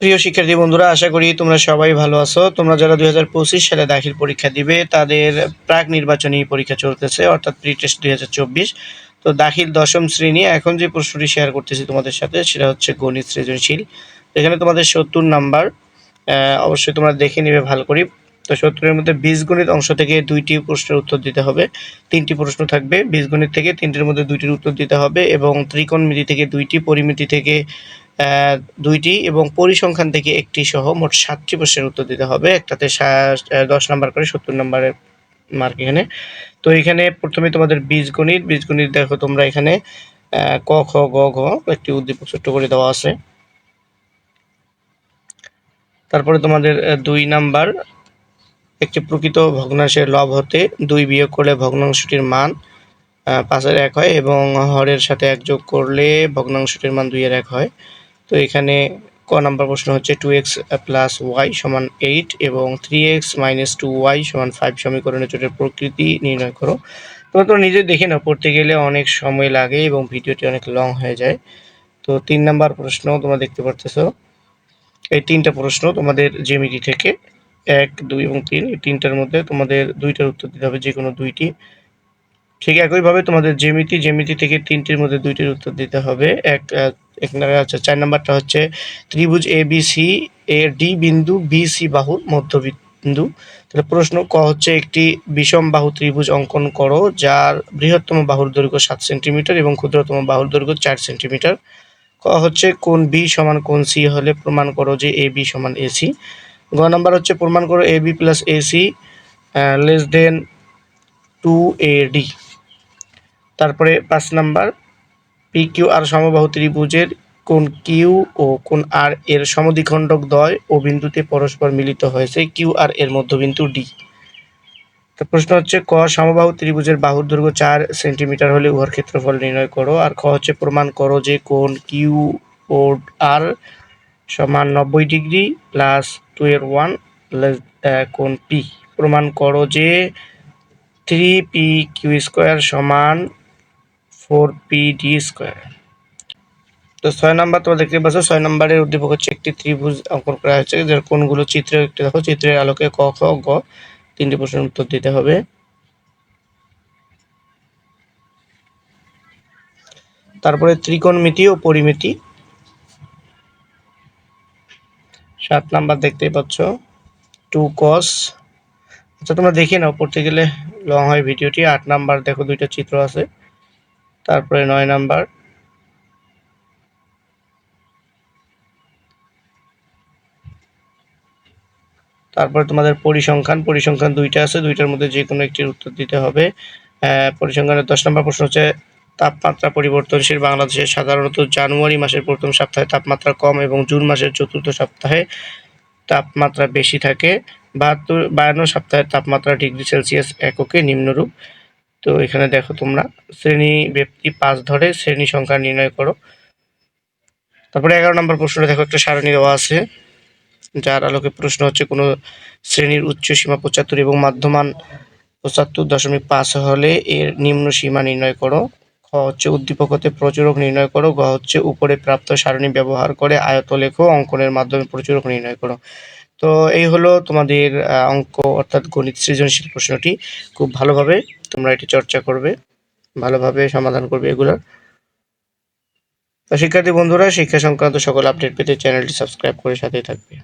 প্রিয় শিক্ষার্থী বন্ধুরা, আশা করি তোমরা সবাই ভালো আছো। তোমরা যারা দু হাজার পঁচিশ সালে দাখিল পরীক্ষা দিবে, তাদের প্রাক নির্বাচনী পরীক্ষা চলতেছে, অর্থাৎ প্রি টেস্ট দু হাজার চব্বিশ। তো দাখিল দশম শ্রেণি, এখন যে প্রশ্নটি শেয়ার করতেছি তোমাদের সাথে, সেটা হচ্ছে গণিত সৃজনশীল। এখানে তোমাদের সত্তর নাম্বার অবশ্যই তোমরা দেখে নিবে ভালো করি। তো সত্তরের মধ্যে বীজগণিত অংশ থেকে দুইটি প্রশ্নের উত্তর দিতে হবে, তিনটি প্রশ্ন থাকবে। বীজগণিত থেকে তিনটির মধ্যে দুইটির উত্তর দিতে হবে এবং ত্রিকোণমিতি থেকে দুইটি, পরিমিতি থেকে দুইটি এবং পরিসংখ্যান থেকে একটি সহ মোট সাতটি প্রশ্নের উত্তর দিতে হবে। একটাতে দশ নাম্বার করে সত্তর নাম্বারের মার্ক এখানে। তো এখানে প্রথমে তোমাদের বীজগণিত বীজগণিত দেখো তোমরা এখানে ক, খ, গ, ঘ একটি উদ্দীপক ছোট্ট করে দেওয়া আছে। তারপরে তোমাদের দুই নাম্বার, একটি প্রকৃত ভগ্নাংশের লব হতে দুই বিয়োগ করলে ভগ্নাংশটির মান পাঁচের এক হয় এবং হরের সাথে এক যোগ করলে ভগ্নাংশটির মান দুইয়ের এক হয়। তো এখানে ক নাম্বার প্রশ্ন হচ্ছে টু এক্স প্লাস ওয়াই সমান এইট এবং three X minus two Y সমান ফাইভ সমীকরণের জোটের প্রকৃতি নির্ণয় করো। তোমরা তো নিজে দেখে নাও, পড়তে গেলে অনেক সময় লাগে এবং ভিডিওটি অনেক লং হয়ে যায়। তো তিন নাম্বার প্রশ্ন তোমরা দেখতে পারতেছো। এই তিনটা প্রশ্ন তোমাদের জেমিটি থেকে এক, দুই এবং তিন, এই তিনটার মধ্যে তোমাদের দুইটার উত্তর দিতে হবে যে কোনো দুইটি। ঠিক একইভাবে তোমাদের জেমিতি জেমিতি থেকে তিনটির মধ্যে দুইটির উত্তর দিতে হবে। এক আচ্ছা চার নাম্বারটা হচ্ছে ত্রিভুজ A B C A D বিন্দু বি সি বাহুর মধ্যবিন্দু। তাহলে প্রশ্ন, ক হচ্ছে একটি বিষম বাহু ত্রিভুজ অঙ্কন করো, যার বৃহত্তম বাহুর দৈর্ঘ্য সাত সেন্টিমিটার এবং ক্ষুদ্রতম বাহুর দৈর্ঘ্য চার সেন্টিমিটার। ক হচ্ছে কোন বি সমান কোন সি হলে প্রমাণ করো যে এ বি সমান এসি গ নাম্বার হচ্ছে প্রমাণ করো A B plus AC less then two A D তারপরে পাঁচ নাম্বার পি কিউ আর সমবাহু ত্রিভুজের কোন কিউ ও কোন আর এর সমদ্বিখণ্ডক দ্বয় ও বিন্দুতে পরস্পর মিলিত হয়েছে। কিউ আর এর মধ্যবিন্দু ডি তো প্রশ্ন হচ্ছে, ক সমবাহু ত্রিভুজের বাহুর দৈর্ঘ্য চার সেন্টিমিটার হলে উহার ক্ষেত্রফল নির্ণয় করো। আর খ হচ্ছে, প্রমাণ করো যে কোন কিউ ও আর সমান নব্বই ডিগ্রি প্লাস টু এর ওয়ান কোন পি প্রমাণ করো যে থ্রি পি কিউ স্কোয়ার সমান ফোর পি ডি স্কোয়ার। তো ছয় নাম্বার তোমরা দেখতে পাচ্ছ, ছয় নাম্বারের উদ্দীপক হচ্ছে একটি ত্রিভুজ অঙ্কন করা হয়েছে। যার কোনগুলো চিত্র একটি দেখো, চিত্রের আলোকে ক, খ, গ তিনটি প্রশ্নের উত্তর দিতে হবে। তারপরে ত্রিকোণমিতি ও পরিমিতি। সাত নাম্বার দেখতেই পাচ্ছ, টু কস। আচ্ছা তোমরা দেখে নাও, পড়তে গেলে লং হয় ভিডিওটি। আট নাম্বার দেখো, দুইটা চিত্র আছে। তারপরে নয় নাম্বার। তারপরে তোমাদের পরিসংখ্যান। পরিসংখ্যান দুইটা আছে, দুইটার মধ্যে যে কোনো একটির উত্তর দিতে হবে। পরিসংখ্যানের দশ নম্বর প্রশ্ন হচ্ছে, তাপমাত্রা পরিবর্তনশীল বাংলাদেশে সাধারণত জানুয়ারি মাসের প্রথম সপ্তাহে তাপমাত্রা কম এবং জুন মাসের চতুর্থ সপ্তাহে তাপমাত্রা বেশি থাকে। বাহাত্তর, বায়ান্ন সপ্তাহের তাপমাত্রা ডিগ্রি সেলসিয়াস এককে নিম্নরূপ। তো এখানে দেখো তোমরা, শ্রেণি ব্যক্তি পাঁচ ধরে শ্রেণি সংখ্যা নির্ণয় করো। তারপরে এগারো নম্বর প্রশ্নটা দেখো, একটা সারণী দেওয়া আছে, যার আলোকে প্রশ্ন হচ্ছে, কোনো শ্রেণির উচ্চ সীমা পঁচাত্তর এবং মাধ্যমান পঁচাত্তর দশমিক পাঁচ হলে এর নিম্ন সীমা নির্ণয় করো। খ হচ্ছে, উদ্দীপক হতে প্রচুরক নির্ণয় করো। গ হচ্ছে, উপরে প্রাপ্ত সারণী ব্যবহার করে আয়ত লেখো, অঙ্কনের মাধ্যমে প্রচুরক নির্ণয় করো। তো এই হলো তোমাদের অঙ্ক অর্থাৎ গণিত সৃজনশীল প্রশ্নটি। খুব ভালোভাবে তোমরা এটি চর্চা করবে, ভালোভাবে সমাধান করবে এগুলোর। তো শিক্ষার্থী বন্ধুরা, শিক্ষা সংক্রান্ত সকল আপডেট পেতে চ্যানেলটি সাবস্ক্রাইব করে সাথেই থাকবে।